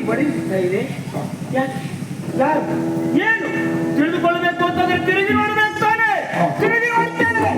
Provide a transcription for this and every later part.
ಹೊಡೆಯುತ್ತಾ ಇದೆ. ಯಾಕೆ ಯಾರು ಏನು? ತಿಳಿದುಕೊಳ್ಳಬೇಕು ಅಂತಂದ್ರೆ ತಿರುಗಿ ನೋಡ್ಬೇಕು ತಾನೆ. ತಿರುಗಿ ತಿರುಗಿ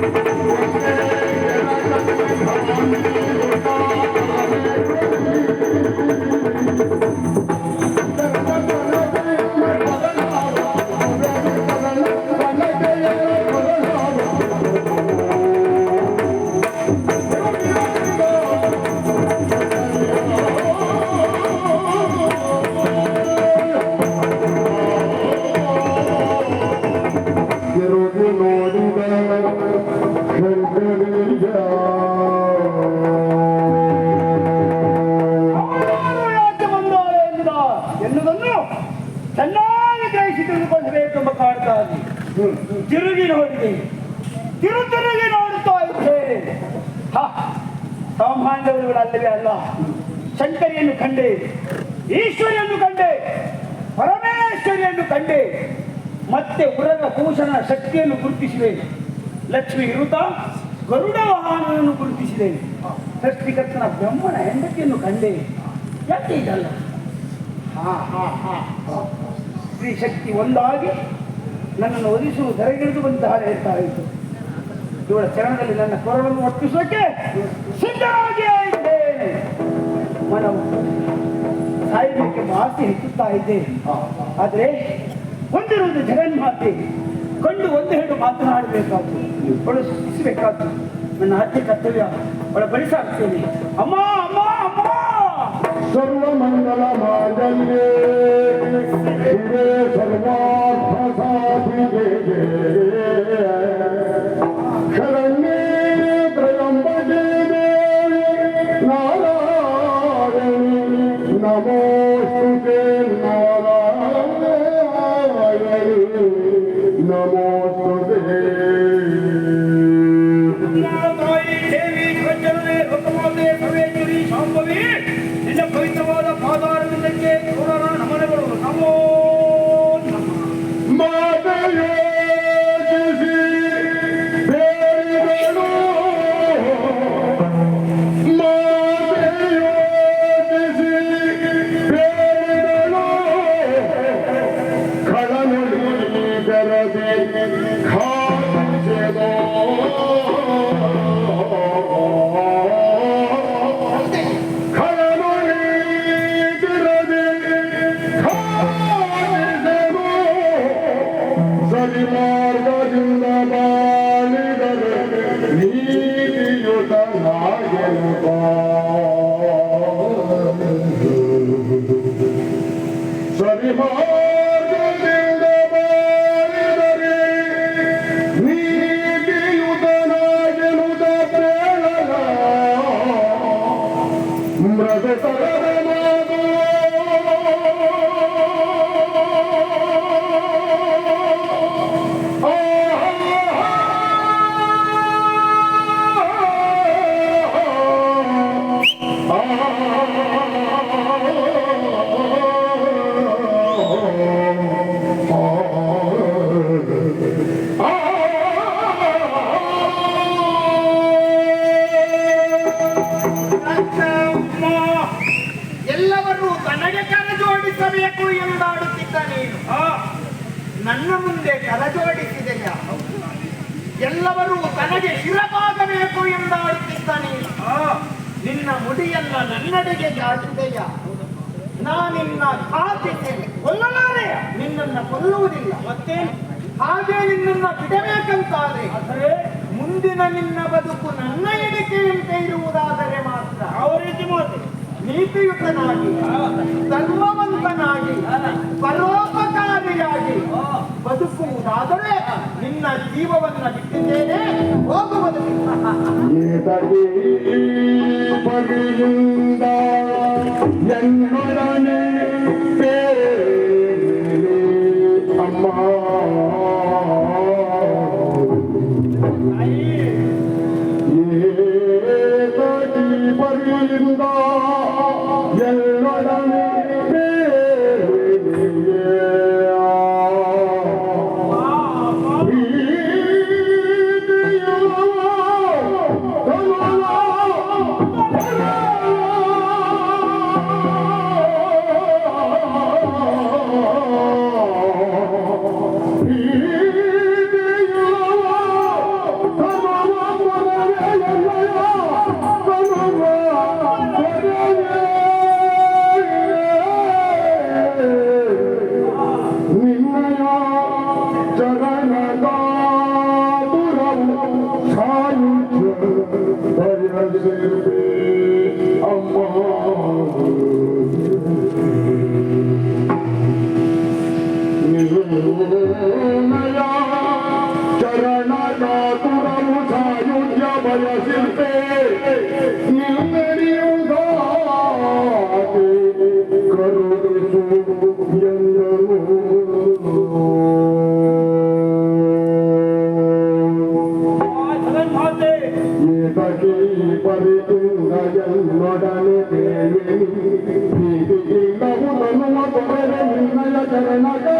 ತಿರುಗಿ ತಿರು ತಿರುಗಿ ನೋಡುತ್ತಾ ಇದ್ದೇನೆ ಅಲ್ಲವೇ ಅಲ್ಲ, ಶಂಕರಿಯನ್ನು ಕಂಡೆ, ಈಶ್ವರಿಯನ್ನು ಕಂಡೆ, ಪರಮೇಶ್ವರಿಯನ್ನು ಕಂಡೆ, ಮತ್ತೆ ಉರಗ ಭೂಷಣ ಶಕ್ತಿಯನ್ನು ಗುರುತಿಸಿದೆ. ಲಕ್ಷ್ಮಿ ಇರುತ್ತ, ಗರುಡ ವಾಹನವನ್ನು ಗುರುತಿಸಿದೆ. ಸೃಷ್ಟಿಕರ್ತನ ಬ್ರಹ್ಮನ ಹೆಂಡತಿಯನ್ನು ಕಂಡೆ. ಯಾಕೆ ಇದಲ್ಲ? ಹಾ ಹಾ ಸ್ತ್ರೀ ಶಕ್ತಿ ಒಂದಾಗಿ ನನ್ನನ್ನು ಒದಿಸುವ ಧರೆಗಿಳಿದು ಬಂತಹ ಹೇಳ್ತಾ ಇತ್ತು. ಇವಳ ಚರಣದಲ್ಲಿ ನನ್ನ ಕೊರಳನ್ನು ಒಪ್ಪಿಸೋಕೆ ಸಿದ್ಧರಾಗಿ ಇದ್ದೇನೆ ಮನವು ಸಾಯಬೇಕೆಂಬ ಆಸೆ ಹೆಚ್ಚುತ್ತಾ ಇದ್ದೆ ಆದರೆ ಹೊಂದಿರುವುದು ಜಗನ್ಮಾತೆ ಕಂಡು ಒಂದು ಹೇಳು ಮಾತನಾಡಬೇಕಾದ್ರು ಅವಳು ಸೃಷ್ಟಿಸಬೇಕಾದ್ದು ನನ್ನ ಆದ್ಯ ಕರ್ತವ್ಯ. ಅವಳ ಬಳಿಸಾಗ್ತೇನೆ ಅಮ್ಮ ಅಮ್ಮ ಅಮ್ಮ! ಸರ್ವ ಮಂಗಲ ಮಾಡಲ್ಲೇ ಸರ್ವಾರ್ಥ ಸಾಧಿಗೆ হবে ನನ್ನ ಮುಂದೆ ಕರ ಜೋಡಿಸಿದೆಯ ಎಲ್ಲವರೂ ತನಗೆ ಶಿರಬಾಗಬೇಕು ಎಂದಾಡುತ್ತಿದ್ದಾನೆ ನೀನು ನಿನ್ನ ಮುಡಿಯನ್ನ ನನ್ನಡೆಗೆ ನಾ ನಿನ್ನ ಖಾತೆಗೆ ಕೊಲ್ಲಲಾರೆ. ನಿನ್ನನ್ನ ಕೊಲ್ಲುವುದಿಲ್ಲ. ಮತ್ತೆ? ಹಾಗೆ ನಿನ್ನನ್ನ ಆದರೆ? ಮುಂದಿನ ನಿನ್ನ ಬದುಕು ನನ್ನ ಎಣಿಕೆಯಂತೆ ಇರುವುದಾದರೆ ಮಾತ್ರ. ಅವರಿಗೆ ಮಾತು? ನೀತಿಯುತನಾಗಿ ಧರ್ಮವಂತನಾಗಿ ಪರೋಪಕಾರಿಯಾಗಿ ಬದುಕುವುದಾದರೆ ನಿನ್ನ ಜೀವವನ್ನ ಬಿಟ್ಟಿದ್ದೇನೆ ಹೋಗುವುದಿಲ್ಲ पलसते सिंगरियूं Thank you.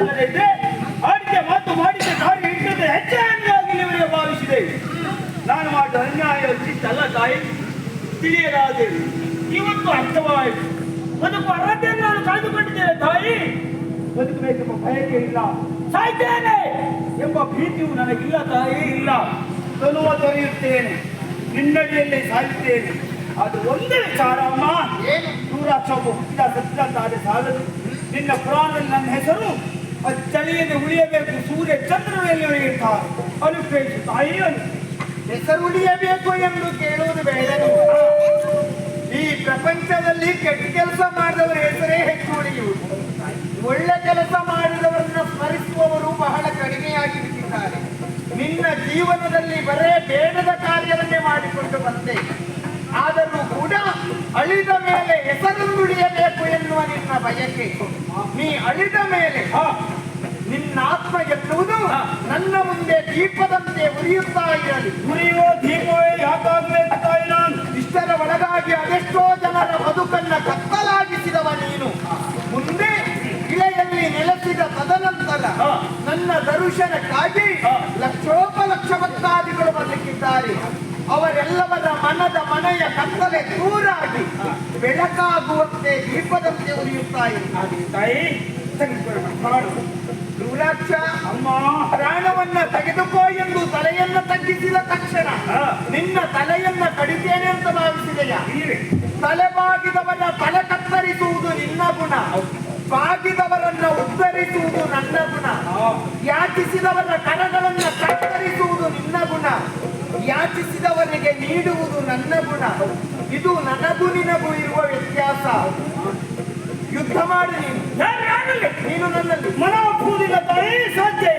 ಅಲ್ಲದಿದ್ರೆ ಆಡಿಕೆ ಮಾತು ಮಾಡಿದ ಕಾರ್ಯ ಇಟ್ಟದ ಹೆಚ್ಚಾಗಿ ಇವರಿಗೆ ಭಾವಿಸಿದೆ. ನಾನು ಮಾಡಿದ ಅನ್ಯಾಯ ಚಿತ್ತಲ್ಲ ತಾಯಿ ತಿಳಿಯಲಾದೆ ಇವತ್ತು ಅರ್ಥವಾಯಿತು. ಬದುಕು ಅರ್ಹತೆಯನ್ನು ನಾನು ಕಳೆದುಕೊಂಡಿದ್ದೇನೆ ತಾಯಿ. ಬದುಕಬೇಕೆಂಬ ಬಯಕೆ ಇಲ್ಲ. ಸಾಯ್ತೇನೆ ಎಂಬ ಭೀತಿಯು ನನಗಿಲ್ಲ ತಾಯಿ ಇಲ್ಲ. ತನುವ ದೊರೆಯುತ್ತೇನೆ. ನಿನ್ನಡಿಯಲ್ಲಿ ಸಾಯುತ್ತೇನೆ. ಅದು ಒಂದೇ ವಿಚಾರ ಅಮ್ಮ. ನೂರಾಕ್ಷವು ಹುಟ್ಟಿದ ಸತ್ಯಂತಾದ ಸಾಲದು. ನಿನ್ನ ಪುರಾಣದಲ್ಲಿ ನನ್ನ ಹೆಸರು ಚಳಿಯದೆ ಉಳಿಯಬೇಕು. ಸೂರ್ಯ ಚಂದ್ರನಲ್ಲಿ ಉಳಿಯುತ್ತಾರೆ. ಅನುಪ್ರೇಷ ತಾಯಿ ಅನು ಹೆಸರು ಉಳಿಯಬೇಕು ಎಂದು ಕೇಳುವುದು ಬೇಡ. ಈ ಪ್ರಪಂಚದಲ್ಲಿ ಕೆಟ್ಟ ಕೆಲಸ ಮಾಡಿದವರ ಹೆಸರೇ ಹೆಚ್ಚು ಉಳಿಯುವುದು. ಒಳ್ಳೆ ಕೆಲಸ ಮಾಡಿದವರನ್ನ ಸ್ಮರಿಸುವವರು ಬಹಳ ಕಡಿಮೆಯಾಗಿ ಬಿಟ್ಟಿದ್ದಾರೆ ನಿನ್ನ ಜೀವನದಲ್ಲಿ ಬರೇ ಬೇಡದ ಕಾರ್ಯವನ್ನೇ ಮಾಡಿಕೊಂಡು ಬಂದೆ. ಆದರೂ ಕೂಡ ಅಳಿದ ಮೇಲೆ ಹೆಸರು ಉಳಿಯಬೇಕು ಎನ್ನುವ ನಿನ್ನ ಬಯಕೆ. ನೀ ಅಳಿದ ಮೇಲೆ ನಿನ್ನ ಆತ್ಮ ಎನ್ನುವುದು ನನ್ನ ಮುಂದೆ ದೀಪದಂತೆ ಉರಿಯುತ್ತಾ ಇರಲಿ. ಉರಿಯುವ ದೀಪವೇ ಯಾಕಾಗಬೇಕು ವಿಶ್ವರ ಇಷ್ಟರ ಒಳಗಾಗಿ ಅದೆಷ್ಟೋ ಜನರ ಬದುಕನ್ನ ಕತ್ತಲಾಗಿಸಿದವ ನೀನು. ಮುಂದೆ ಇಳೆಯಲ್ಲಿ ನೆಲೆಸಿದ ತದನಂತರ ನನ್ನ ದರ್ಶನಕ್ಕಾಗಿ ಲಕ್ಷೋಪ ಲಕ್ಷೋಪಲಕ್ಷ ಭಕ್ತಾದಿಗಳು ಬರಲಿಕ್ಕಿದ್ದಾರೆ. ಅವರೆಲ್ಲವರ ಮನದ ಮನೆಯ ಕತ್ತಲೆ ದೂರಾಗಿ ಬೆಳಕಾಗುವಂತೆ ದೀಪದಂತೆ ಉರಿಯುತ್ತಾ ಇದ್ದಾರೆ. ತಾಯಿ ರುದ್ರಾಕ್ಷ ಅಮ್ಮ ಪ್ರಾಣವನ್ನ ತೆಗೆದುಕೋ ಎಂದು ತಲೆಯನ್ನ ತಗ್ಗಿಸಿದ ತಕ್ಷಣ ನಿನ್ನ ತಲೆಯನ್ನ ಕಡಿತೇನೆ ಅಂತ ಭಾವಿಸಿದೆಯಾ. ತಲೆ ಬಾಗಿದವನ ತಲೆ ಕತ್ತರಿಸುವುದು ನಿನ್ನ ಗುಣ. ಬಾಗಿದವರನ್ನ ಉದ್ಧರಿಸುವುದು ನನ್ನ ಗುಣ. ಯಾಚಿಸಿದವರ ಕರಗಳನ್ನ ಕತ್ತರಿಸುವುದು ನಿನ್ನ ಗುಣ. ಯಾಚಿಸಿದವರಿಗೆ ನೀಡುವುದು ನನ್ನ ಗುಣ. ಇದು ನನಗೂ ನಿನಗೂ ಇರುವ ವ್ಯತ್ಯಾಸ. ಯುದ್ಧ ಮಾಡಿ. ನೀನು ನನ್ನಲ್ಲಿ ಮನ ಒಪ್ಪುವುದಿಲ್ಲ ತಾಯಿ ಸಾಧ್ಯ.